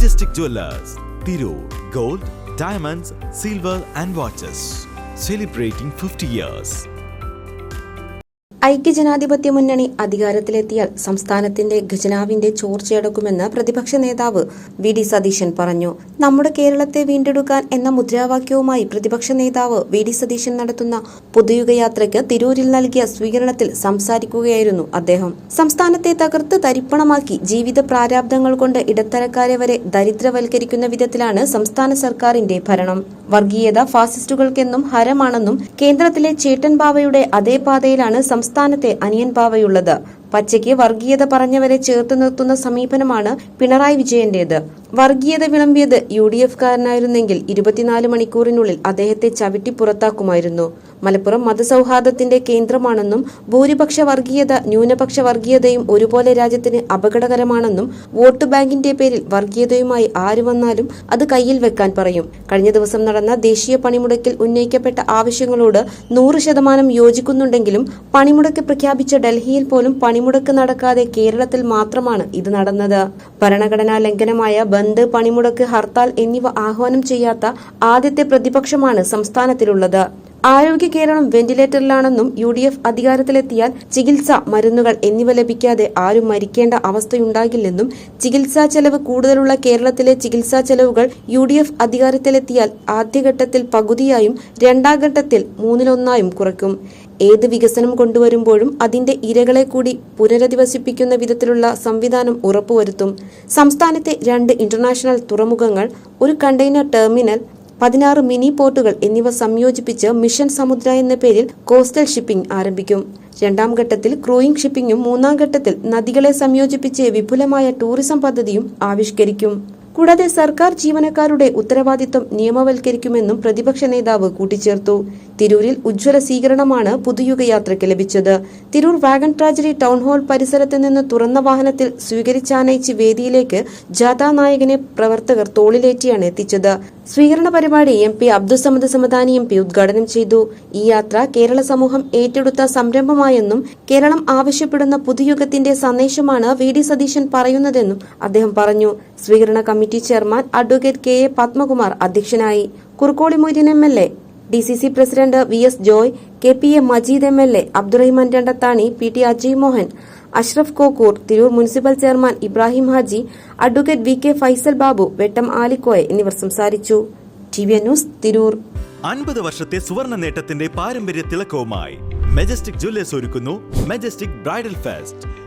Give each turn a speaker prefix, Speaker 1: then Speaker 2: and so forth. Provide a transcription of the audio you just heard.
Speaker 1: Majestic Jewelers, Tirur, gold, diamonds, silver and watches. Celebrating 50 years.
Speaker 2: ഐക്യജനാധിപത്യ മുന്നണി അധികാരത്തിലെത്തിയാൽ സംസ്ഥാനത്തിന്റെ ഖജനാവിന്റെ ചോർച്ചയടക്കുമെന്ന് പ്രതിപക്ഷ നേതാവ് വി ഡി സതീശൻ പറഞ്ഞു. നമ്മുടെ കേരളത്തെ വീണ്ടെടുക്കാൻ എന്ന മുദ്രാവാക്യവുമായി പ്രതിപക്ഷ നേതാവ് വി ഡി സതീശൻ നടത്തുന്ന പുതുയുഗയാത്രയ്ക്ക് തിരൂരിൽ നൽകിയ സ്വീകരണത്തിൽ സംസാരിക്കുകയായിരുന്നു അദ്ദേഹം. സംസ്ഥാനത്തെ തകർത്ത് തരിപ്പണമാക്കി ജീവിത പ്രാരാബ്ദങ്ങൾ കൊണ്ട് ഇടത്തരക്കാരെ വരെ ദരിദ്രവൽക്കരിക്കുന്ന വിധത്തിലാണ് സംസ്ഥാന സർക്കാരിന്റെ ഭരണം. വർഗീയത ഫാസിസ്റ്റുകൾക്കെന്നും ഹരമാണെന്നും കേന്ദ്രത്തിലെ ചേട്ടൻ ബാവയുടെ അതേ പാതയിലാണ് സംസ്ഥാനത്തെ അനിയൻ പാവയുള്ളത് പച്ചയ്ക്ക് വർഗീയത പറഞ്ഞവരെ ചേർത്ത് നിർത്തുന്ന സമീപനമാണ് പിണറായി വിജയന്റേത്. വർഗീയത വിളമ്പിയത് യു ഡി എഫ് കാരനായിരുന്നെങ്കിൽ ഇരുപത്തിനാല് മണിക്കൂറിനുള്ളിൽ അദ്ദേഹത്തെ ചവിട്ടി പുറത്താക്കുമായിരുന്നു. മലപ്പുറം മതസൗഹാർദ്ദത്തിന്റെ കേന്ദ്രമാണെന്നും ഭൂരിപക്ഷ വർഗീയത ന്യൂനപക്ഷ വർഗീയതയും ഒരുപോലെ രാജ്യത്തിന് അപകടകരമാണെന്നും വോട്ട് ബാങ്കിന്റെ പേരിൽ വർഗീയതയുമായി ആര് വന്നാലും അത് കയ്യിൽ വെക്കാൻ പറയും. കഴിഞ്ഞ ദിവസം നടന്ന ദേശീയ പണിമുടക്കിൽ ഉന്നയിക്കപ്പെട്ട ആവശ്യങ്ങളോട് നൂറ് ശതമാനം യോജിക്കുന്നുണ്ടെങ്കിലും പണിമുടക്ക് പ്രഖ്യാപിച്ച ഡൽഹിയിൽ പോലും പണിമുടക്ക് നടക്കാതെ കേരളത്തിൽ മാത്രമാണ് ഇത് നടന്നത്. ഭരണഘടനാ ലംഘനമായ ബന്ദ് പണിമുടക്ക് ഹർത്താൽ എന്നിവ ആഹ്വാനം ചെയ്യാത്ത ആദ്യത്തെ പ്രതിപക്ഷമാണ് സംസ്ഥാനത്തിലുള്ളത്. ആരോഗ്യ കേരളം വെന്റിലേറ്ററിലാണെന്നും യു ഡി എഫ് അധികാരത്തിലെത്തിയാൽ ചികിത്സ മരുന്നുകൾ എന്നിവ ലഭിക്കാതെ ആരും മരിക്കേണ്ട അവസ്ഥയുണ്ടാകില്ലെന്നും ചികിത്സാ ചെലവ് കൂടുതലുള്ള കേരളത്തിലെ ചികിത്സാ ചെലവുകൾ യു ഡി എഫ് അധികാരത്തിലെത്തിയാൽ ആദ്യഘട്ടത്തിൽ പകുതിയായും രണ്ടാം ഘട്ടത്തിൽ മൂന്നിലൊന്നായും കുറയ്ക്കും. ഏത് വികസനം കൊണ്ടുവരുമ്പോഴും അതിന്റെ ഇരകളെ കൂടി പുനരധിവസിപ്പിക്കുന്ന വിധത്തിലുള്ള സംവിധാനം ഉറപ്പുവരുത്തും. സംസ്ഥാനത്തെ രണ്ട് ഇന്റർനാഷണൽ തുറമുഖങ്ങൾ ഒരു കണ്ടെയ്നർ ടെർമിനൽ പതിനാറ് മിനി പോർട്ടുകൾ എന്നിവ സംയോജിപ്പിച്ച് മിഷൻ സമുദ്ര എന്ന പേരിൽ കോസ്റ്റൽ ഷിപ്പിംഗ് ആരംഭിക്കും. രണ്ടാം ഘട്ടത്തിൽ ക്രൂയിംഗ് ഷിപ്പിംഗും മൂന്നാം ഘട്ടത്തിൽ നദികളെ സംയോജിപ്പിച്ച് വിപുലമായ ടൂറിസം പദ്ധതിയും ആവിഷ്കരിക്കും. കൂടാതെ സർക്കാർ ജീവനക്കാരുടെ ഉത്തരവാദിത്വം നിയമവൽക്കരിക്കുമെന്നും പ്രതിപക്ഷ നേതാവ് കൂട്ടിച്ചേർത്തു. തിരൂരിൽ ഉജ്ജ്വല സ്വീകരണമാണ് പുതുയുഗയാത്രയ്ക്ക് ലഭിച്ചത്. Tirur wagon tragedy town hall പരിസരത്ത് നിന്ന് തുറന്ന വാഹനത്തിൽ സ്വീകരിച്ചാനയിച്ച് വേദിയിലേക്ക് ജാഥാ നായകനെ പ്രവർത്തകർ തോളിലേറ്റിയാണ് എത്തിച്ചത്. സ്വീകരണ പരിപാടി M P Abdussamad Samadani M P ഉദ്ഘാടനം ചെയ്തു. ഈ യാത്ര കേരള സമൂഹം ഏറ്റെടുത്ത സംരംഭമായെന്നും കേരളം ആവശ്യപ്പെടുന്ന പുതുയുഗത്തിന്റെ സന്ദേശമാണ് വി ഡി സതീശൻ പറയുന്നതെന്നും അദ്ദേഹം പറഞ്ഞു. സ്വീകരണ committee chairman advocate K A Padmakumar അധ്യക്ഷനായി. Kurukkoli Moideen M L A D C C president V S Joy K P A Majeed M L A Abdurahiman Randathani P T Ajay Mohan Ashraf Kokkur Tirur municipal chairman Ibrahim Haji advocate V K Faisal Babu Vettam Alikoya എന്നിവർ സംസാരിച്ചു. T V news Tirur.
Speaker 1: അൻപത് വർഷത്തെ സുവർണ നേട്ടത്തിന്റെ പാരമ്പര്യ തിളക്കവുമായി majestic Jewellers ഒരുക്കുന്നു majestic bridal fest